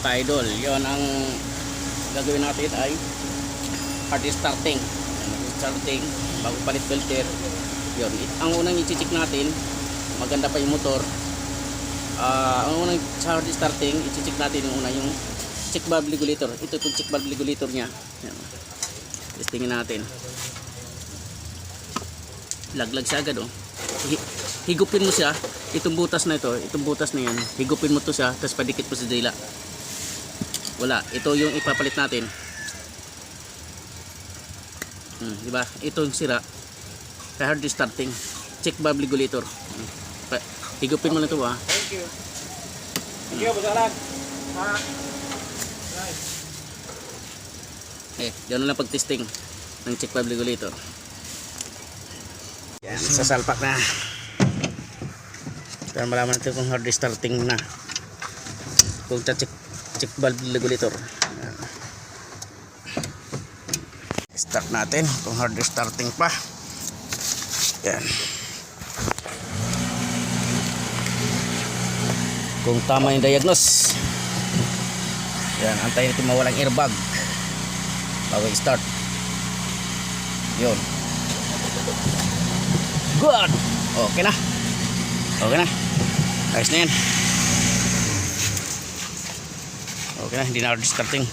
ka-idol. Yon ang gagawin natin ay hard starting. Starting bago palit filter. Yon, it- ang unang i-check natin, maganda pa yung motor. Ah, ang unang hard starting, i-check natin yung una yung check valve regulator. Ito yung check valve regulator niya. Yan. Testingin natin. Laglag siya agad oh. Hi- higupin mo siya. Itong butas na ito, itong butas na yan, higupin mo to siya, tapos padikit mo sa dila. Wala, ito yung ipapalit natin. Hmm, di ba? Ito yung sira. Kaya hard starting. Check valve regulator. Hmm. Pa- Higupin mo na ito ah. Thank you. Thank you, Basalan. Ha? Eh, gano'n lang pag-testing ng check valve regulator. Yan, sasalpak na. Para malaman natin kung hard starting na. Kung check, check valve regulator. Start natin kung hard starting pa. Yan. Kung tama yung diagnose. Yan, antayin natin mawalang airbag bago i-start yun good okay na okay na ayos na yan okay na hindi na hard starting